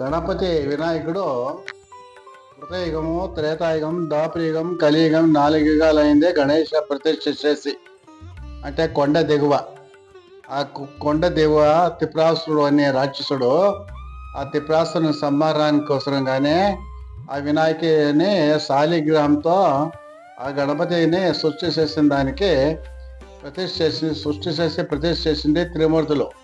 గణపతి వినాయకుడు కృతయుగము త్రేతాయుగం దాపరియుగం కలియుగం నాలుగు యుగాలైందే గణేష ప్రతిష్ఠ చేసి. అంటే కొండ దిగువ. ఆ కొండ దిగువ తిప్రాసుడు అనే రాక్షసుడు ఆ తిప్రాసుని సంహారానికి కోసరంగానే ఆ వినాయకుని శాలిగ్రహంతో ఆ గణపతిని సృష్టి చేసిన దానికి ప్రతిష్ఠ చేసి సృష్టి చేసి ప్రతిష్ఠ చేసింది త్రిమూర్తులు.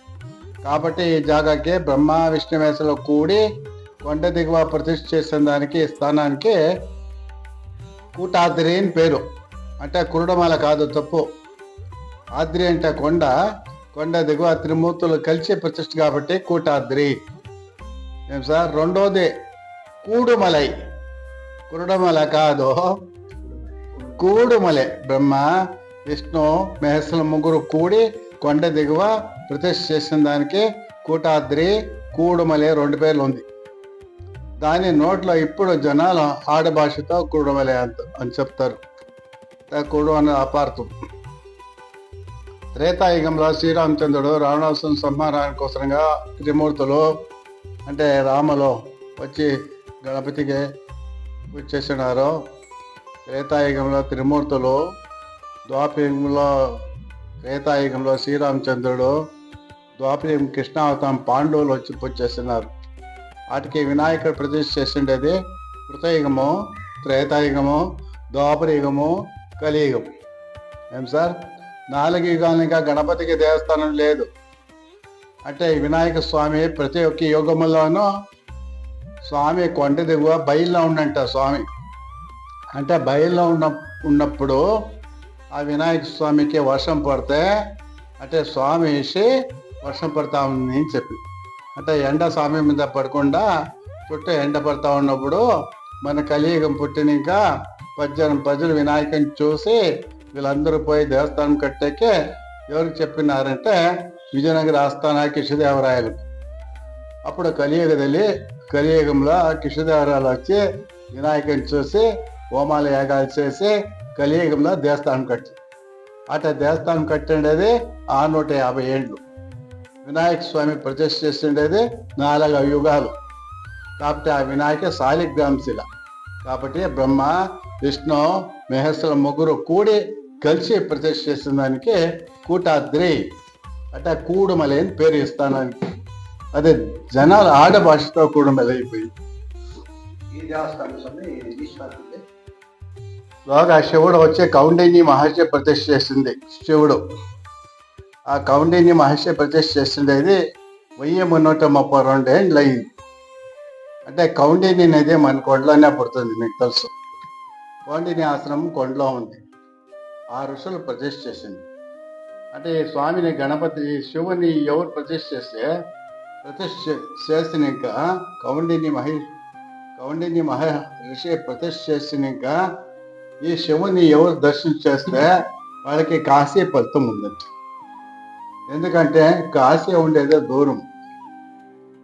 కాబట్టి ఈ జాగాకి బ్రహ్మ విష్ణువేశలో కూడి కొండ దిగువ ప్రతిష్ఠ చేసిన దానికి స్థానానికి కూటాద్రి అని పేరు. అంటే కురుడమాల కాదు తప్పు. ఆద్రి అంటే కొండ కొండ దిగువ త్రిమూర్తులు కలిసి ప్రతిష్ఠ కాబట్టి కూటాద్రి. ఏం సార్? రెండోది కూడుమలై. కురుడమల కాదు. కూడుమలై. బ్రహ్మ విష్ణు మహేశ్వర ముగ్గురు కూడి కొండ దిగువ ప్రతిష్ఠ చేసిన దానికి కూటాద్రి కూడుమలే రెండు పేర్లు ఉంది. దాని నోట్లో ఇప్పుడు జనాలు ఆడ భాషతో కూడుమలే అంత అని చెప్తారు. కూడు అనే అపార్థం. త్రేతాయుగంలో శ్రీరామచంద్రుడు రావణాసుని సంహారానికి కోసంగా త్రిమూర్తులు అంటే రామలో వచ్చి గణపతికి పూజ చేసినారు. త్రేతాయుగంలో త్రిమూర్తులు ద్వాపయుగంలో త్రేతాయుగంలో శ్రీరామచంద్రుడు ద్వాపరయుగం కృష్ణావతారం పాండవులు వచ్చి పూజ చేస్తున్నారు. వాటికి వినాయకుడు ప్రతిష్ఠ చేసిండేది కృతయుగము త్రేతాయుగము ద్వాపరయుగము కలియుగం ఏం సార్? నాలుగు యుగాలుగా గణపతికి దేవస్థానం లేదు. అంటే వినాయక స్వామి ప్రతి ఒక్క యుగములోనూ స్వామి కొండ దిగువ బయల్లో ఉండంట స్వామి. అంటే బయల్లో ఉన్న ఉన్నప్పుడు ఆ వినాయక స్వామికి వర్షం పడితే అంటే స్వామి వేసి వర్షం పడతా ఉంది అని చెప్పి. అంటే ఎండ స్వామి మీద పడకుండా చుట్టూ ఎండ పడతా ఉన్నప్పుడు మన కలియుగం పుట్టినాక పద్దెనిమిది ప్రజలు వినాయకుని చూసి వీళ్ళందరూ పోయి దేవస్థానం కట్టేకే ఎవరికి చెప్పినారంటే విజయనగర ఆస్థాన కిషదేవరాయలు అప్పుడు కలియుగదలి కలియుగంలో కిషదేవరాయలు వచ్చి వినాయకుని చూసి హోమాల యాగాలు చేసి కలియుగంలో దేవస్థానం కట్టి అట దేవస్థానం కట్టండేది ఆ నూట యాభై ఏండ్లు వినాయక స్వామి ప్రతిష్ఠ చేసిండేది నాలుగు యుగాలు కాబట్టి ఆ వినాయక శాలిగ్రామ శిల కాబట్టి బ్రహ్మ విష్ణు మహేశ్వర ముగ్గురు కూడి కలిసి ప్రతిష్ఠ చేసిన దానికి కూటాద్రి. అంటే కూడుమలి అని పేరు ఇస్తానానికి అదే జనాలు ఆడ భాషతో కూడుమలై అయిపోయింది బాగా శివుడు వచ్చే కౌండిని మహర్షి ప్రతిష్ఠ చేసింది శివుడు. ఆ కౌండిని మహర్షి ప్రతిష్ఠ చేసింది వెయ్యి మున్నూట ముప్పై రెండు ఏండ్లు అయింది. అంటే కౌండిని అనేది మన కొండలోనే పుడుతుంది మీకు తెలుసు. కౌండిని ఆశ్రమం కొండలో ఉంది. ఆ ఋషులు ప్రతిష్ఠ చేసింది. అంటే ఈ స్వామిని గణపతి శివుని ఎవరు ప్రతిష్ఠ చేస్తే ప్రతిష్ఠ చేసినాక కౌండిని మహి కౌండిని మహ ఋషి ప్రతిష్ఠ చేసినాక ఈ శివుని ఎవరు దర్శనం చేస్తే వాళ్ళకి కాశీ ఫలితం ఉందండి ఎందుకంటే కాశీ ఉండేదే దూరం.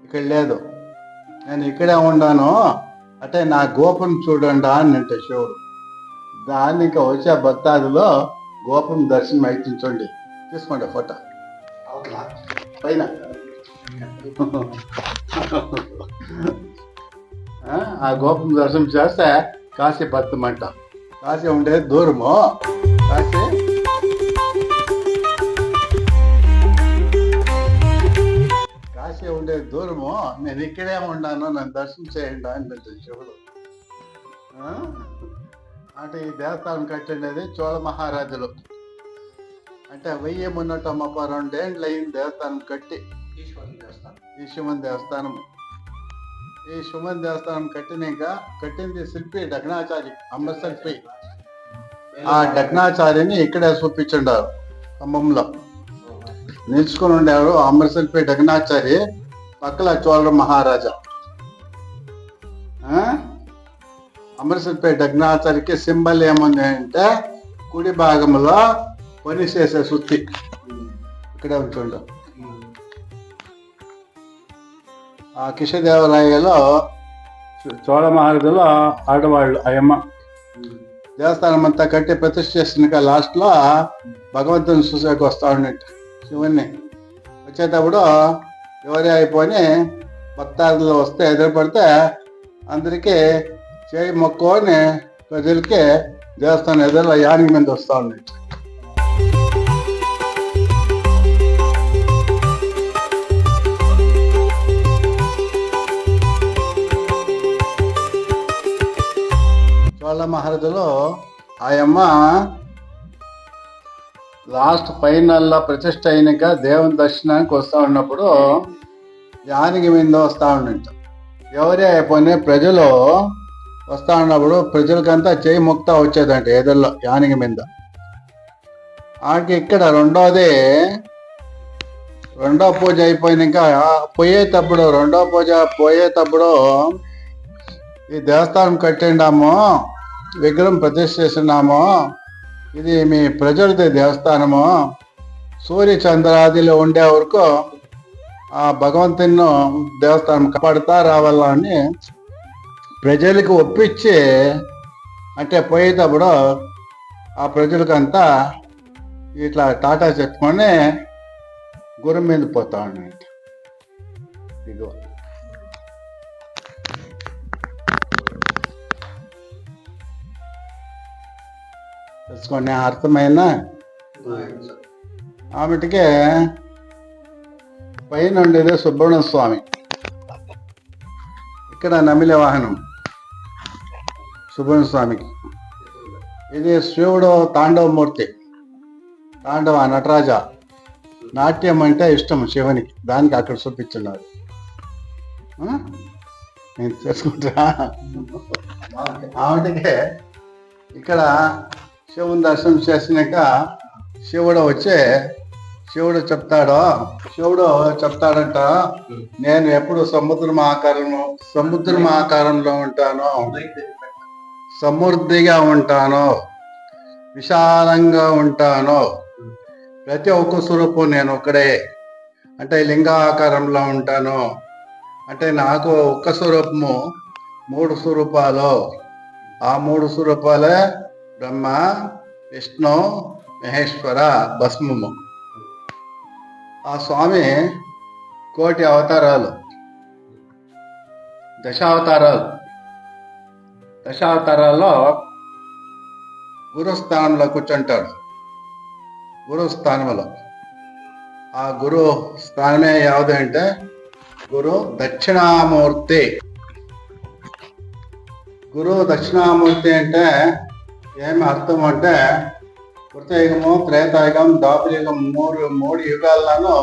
ఇక్కడ లేదు. నేను ఇక్కడే ఉన్నాను. అంటే నా గోపం చూడండి అని అంటే శివుడు దాన్ని ఇంకా వచ్చే భక్తాదిలో గోపం దర్శనం అయితించండి. తీసుకోండి ఫోటో. పైన. ఆ, గోపం దర్శనం చేస్తే కాశీ భక్తం అంట. కాశీ ఉండేది దూరము. కాశీ కాశీ ఉండే దూరము నేను ఇక్కడే ఉన్నాను నన్ను దర్శనం చేయండి అని శివుడు? అంటే ఈ దేవస్థానం కట్టిండేది చోళ మహారాజులు. అంటే వెయ్యి మున్నూట ముప్పై రెండేండ్లు అయింది దేవస్థానం కట్టి. ఈశ్వరుని దేవస్థానం. ఈ శివన్ దేవస్థానం ఈ శివన్ దేవస్థానం కట్టినాక కట్టింది శిల్పి డగ్నాచారి అమ్మ శిల్పి. ఆ డగ్నాచారిని ఇక్కడే చూపించుండారు ఖమ్మంలో. నిల్చుకుని ఉండేవాడు అమరశిల్పి డగ్నాచారి పక్కల చోళ మహారాజా. అమృతపేట అమరశిల్పి సింబల్ ఏముంది అంటే కుడి భాగంలో పని చేసే సుత్తి. ఇక్కడే ఉంచుండు ఆ కిషదేవరాయలో చోళ మహారాజులో ఆడవాళ్ళు అయ్యమ్మ దేవస్థానం అంతా కట్టి ప్రతిష్ఠ చేసినాక లాస్ట్లో భగవంతుని చూసాక వస్తా ఉన్నట్టు శివుణ్ణి. వచ్చేటప్పుడు ఎవరే అయిపోయి భక్తాదులు వస్తే ఎదురుపడితే అందరికీ చేయి మొక్కుని ప్రజలకి దేవస్థానం ఎదురులో యానికి మీద వస్తూ ఉంది చోళ మహారాజులో ఆయమ్మ లాస్ట్ ఫైనల్లో ప్రతిష్ట అయినాక దేవుని దర్శనానికి వస్తూ ఉన్నప్పుడు యానికి మీద వస్తూ ఉండంట ఎవరే అయిపోయినా ప్రజలు వస్తూ ఉన్నప్పుడు ప్రజలకంతా చేయి ముక్త వచ్చేదంట ఏదల్లో యానికి మీద. ఆడికి ఇక్కడ రెండోది రెండో పూజ అయిపోయినాక పోయేటప్పుడు రెండో పూజ పోయేటప్పుడు ఈ దేవస్థానం కట్టిండాము విగ్రహం ప్రతిష్ఠ చేస్తున్నాము ఇది మీ ప్రజలది దేవస్థానము. సూర్య చంద్రాదిలో ఉండే వరకు ఆ భగవంతుని దేవస్థానం కాపాడుతా రావాలని ప్రజలకు ఒప్పించి అంటే పోయేటప్పుడు ఆ ప్రజలకంతా ఇట్లా టాటా చెప్పుకొని గుర్రం మీద పోతా ఉన్నట్టు ఇదిగో. తెలుసుకోండి అర్థమైన ఆమెటికే పైన ఉండేది సుబ్రహ్మణ్య స్వామి ఇక్కడ నమిలే వాహనం సుబ్రహ్మణ్య స్వామికి ఇది శివుడు తాండవమూర్తి తాండవ నటరాజ. నాట్యం అంటే ఇష్టం శివునికి. దానికి అక్కడ చూపించున్నారు. నేను చేసుకుంటా? ఆవిడకే ఇక్కడ శివుని దర్శనం చేసినాక శివుడు వచ్చి శివుడు చెప్తాడు శివుడు చెప్తాడంట నేను ఎప్పుడు సముద్రం ఆకారము సముద్రం ఆకారంలో ఉంటాను సమృద్ధిగా ఉంటాను విశాలంగా ఉంటాను. ప్రతి ఒక్క స్వరూపం నేను ఒక్కడే. అంటే లింగ ఆకారంలో ఉంటాను. అంటే నాకు ఒక్క స్వరూపము మూడు స్వరూపాలు. ఆ మూడు స్వరూపాలే బ్రహ్మ విష్ణు మహేశ్వర భస్మము. ఆ స్వామి కోటి అవతారాలు దశావతారాలు. దశావతారాల్లో గురుస్థానంలో కూర్చుంటాడు. గురు స్థానంలో ఆ గురు స్థానమే యాವುದು అంటే గురు దక్షిణామూర్తి. గురు దక్షిణామూర్తి అంటే ఏమి అర్థం అంటే కృతయుగము త్రేతాయుగం ద్వాపరయుగం మూడు మూడు యుగాల్లోనూ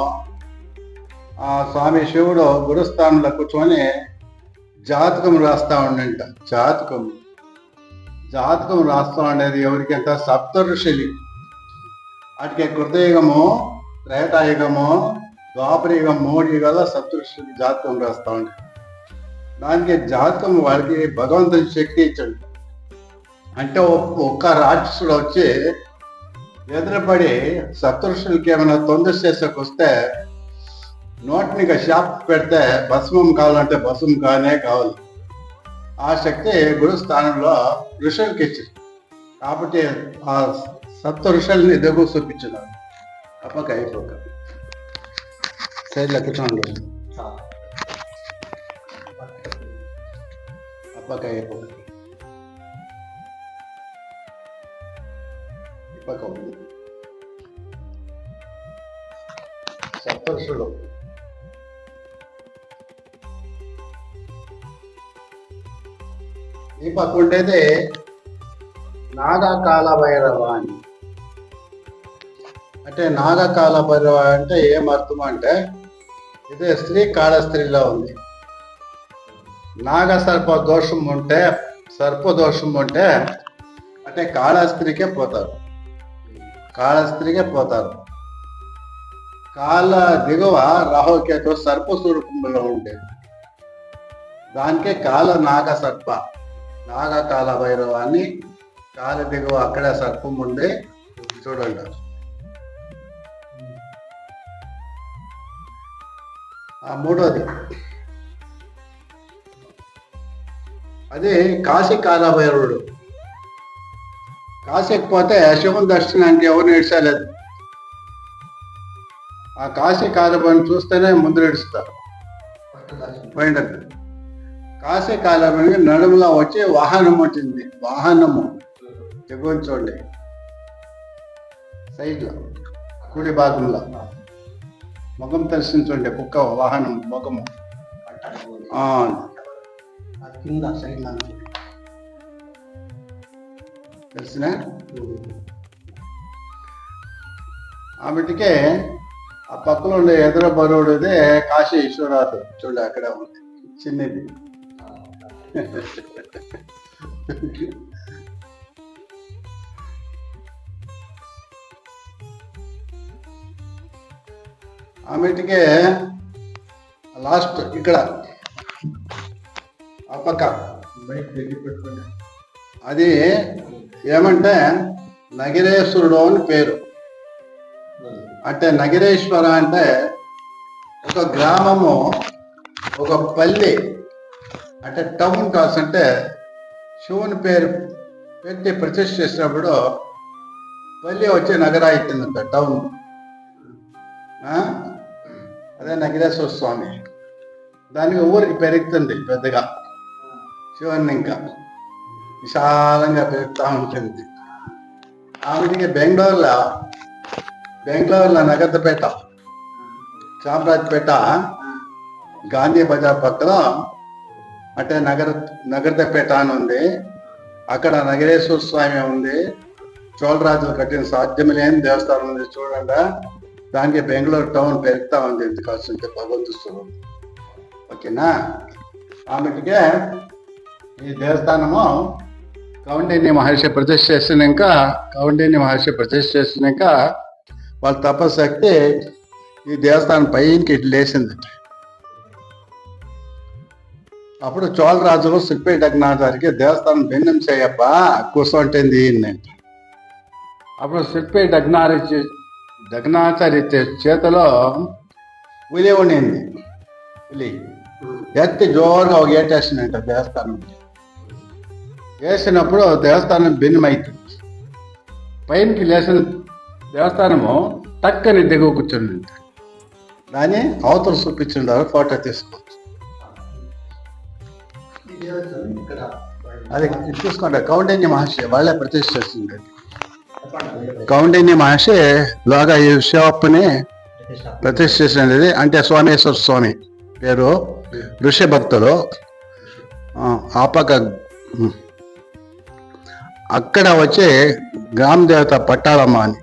ఆ స్వామి శివుడు గురుస్థానంలో కూర్చొని జాతకం రాస్తా ఉండంట. జాతకం. జాతకం రాస్తా ఉండేది ఎవరికంట సప్త ఋషులు అటుకే కృతయుగము త్రేతాయుగము ద్వాపరయుగం మూడు యుగాల్లో సప్త ఋషులకి జాతకం రాస్తా ఉండే దానికి జాతకం వాడికి భగవంతుని శక్తి ఇచ్చాడు. అంటే ఒ- ఒక్క రాక్షసుడు వచ్చి ఎదురుపడి సప్తఋషులకి ఏమైనా తొందర చేసేకి వస్తే నోటిని షాప్ పెడితే భస్మం కావాలంటే భస్మం కానే కావాలి. ఆ శక్తి గురు స్థానంలో ఋషులకి ఇచ్చింది. కాబట్టి ఆ సప్త ఋషుల్ని దగ్గర చూపించినారు. అప్పక అయిపోక. సైడ్లో కూర్చోండి అప్పక అయిపోక. ఇప్పక ఉంది సప్త ఈ పక్కుంటైతే ఉండేది నాగకాల భైరవ అని అంటే నాగకాల భైరవ అంటే ఏం అర్థం అంటే ఇది స్త్రీ కాళ స్త్రీలో ఉంది. నాగ సర్ప దోషం ఉంటే సర్ప దోషం ఉంటే అంటే కాళ స్త్రీకే పోతారు. కాళ పోతారు. కాళ్ళ దిగువ రాహుకేతు సర్ప స్వరూపంలో ఉండేది. దానికే కాల నాగ సర్ప నాగ కాల భైరవాన్ని కాల దిగువ అక్కడే సర్పం ఉంది చూడండి. ఆ మూడోది. అదే కాశీ కాలభైరవుడు కాశీకి పోతే శివుని దర్శనానికి ఎవరు ఏడ్చలేదు ఆ కాశీ కాలభైరవుని చూస్తేనే ముందు ఏడుస్తారు. పోయిండదు కాసే కాలమని నడుములో వచ్చి వాహనం వచ్చింది వాహనము. చూడండి. సైడ్లో కుడి భాగంలో. ముఖం దర్శించండి కుక్క వాహనం ముఖము. కింద సైడ్ తెలిసిన ఆమెటికే ఆ పక్కలో ఉండే ఎదుర బరువుడిదే కాశీ ఈశ్వరాథ్ చూడండి అక్కడ ఉంది చిన్నది ఆమెటికే లాస్ట్ ఇక్కడ ఆ పక్క బయట దగ్గర పెట్టుకోండి అది ఏమంటే నగిరేశ్వరుడు అని పేరు. అంటే నగిరేశ్వర అంటే ఒక గ్రామము ఒక పల్లి అంటే టౌన్ కాస్ అంటే శివుని పేరు పెట్టి ప్రతిష్ఠ చేసినప్పుడు పల్లి వచ్చి నగర అవుతుందంట టౌన్ అదే నగిరేశ్వర స్వామి. దానికి ఊరికి పెరుగుతుంది పెద్దగా. శివుని ఇంకా విశాలంగా పెరుగుతూ ఉంటుంది ఆమెకి బెంగళూరులో బెంగళూరులో నగదపేట చామరాజపేట గాంధీ బజార్ పక్కన అంటే నగర నగరదపేట అని ఉంది. అక్కడ నగరేశ్వర స్వామి ఉంది. చోళరాజులు కట్టిన సాధ్యం లేని దేవస్థానం ఉంది చూడండి. దానికి బెంగళూరు టౌన్ పెరుగుతా ఉంది ఎందుకోసం భగవంతు స్వరూపం. ఓకేనా? ఆమెకి ఈ దేవస్థానము కౌండిన్య మహర్షి ప్రతిష్ఠ చేసినాక కౌండిన్య మహర్షి ప్రతిష్ఠ చేసినాక వాళ్ళ తపశక్తి ఈ దేవస్థానం పైకి ఇట్లా లేచింది అప్పుడు చోళరాజు సిప్పి దేవస్థానం భిన్నం చేయప్ప కూర్చుంటుంది ఈయనంట అప్పుడు సిప్పి డగ్నారి డగ్నాచారి చే- చేతిలో పులి ఉండింది. పులి ఎత్తి జోరుగా ఒక ఏటేసినంట దేవస్థానం వేసినప్పుడు దేవస్థానం భిన్నమైతుంది. పైనకి లేచిన దేవస్థానము టక్కని దిగువ కూర్చుని దాన్ని అవతల చూపించుండారు ఫోటో తీసుకోవచ్చు. అది చూసుకోండి కౌండిన్య మహర్షి వాళ్ళే ప్రతిష్ఠ చేసింది. కౌండిన్య మహర్షి లోగా ఈ శివప్పని ప్రతిష్ట. ప్రతిష్ఠ చేసినది అంటే సోమేశ్వర స్వామి పేరు ఋషి భక్తులు. ఆపక అక్కడ వచ్చి గ్రామ దేవత పట్టాలమ్మ అని.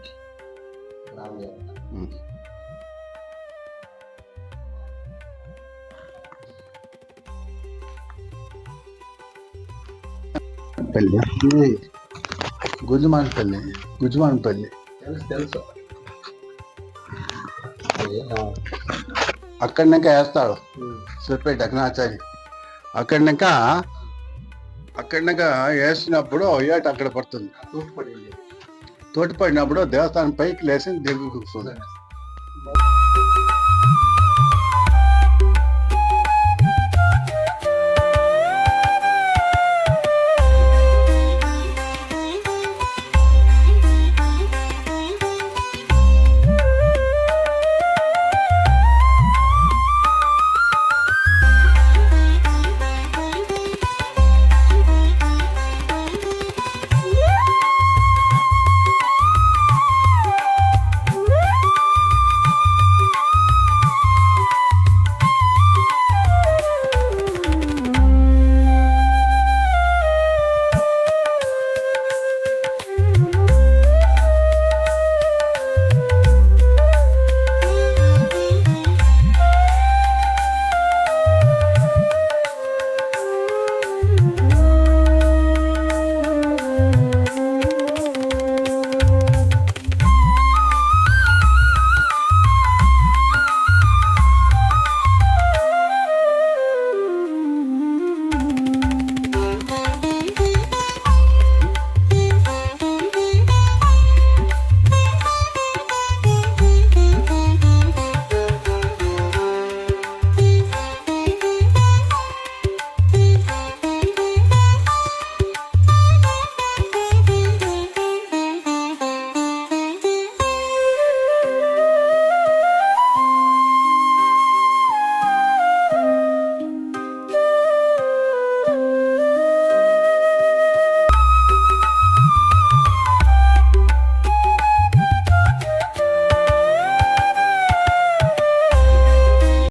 పల్లి. గుజమానపల్లి గుజమానపల్లి తెలుసు అక్కడినాక వేస్తాడు. చెప్పే టెక్నాచారి అక్కడినాక అక్కడినాక వేసినప్పుడు ఏట అక్కడ పడుతుంది. తూర్పు పడింది తోటి పడినప్పుడు దేవస్థానం పైకి లేచి దిగు కూర్చుంది. బాగా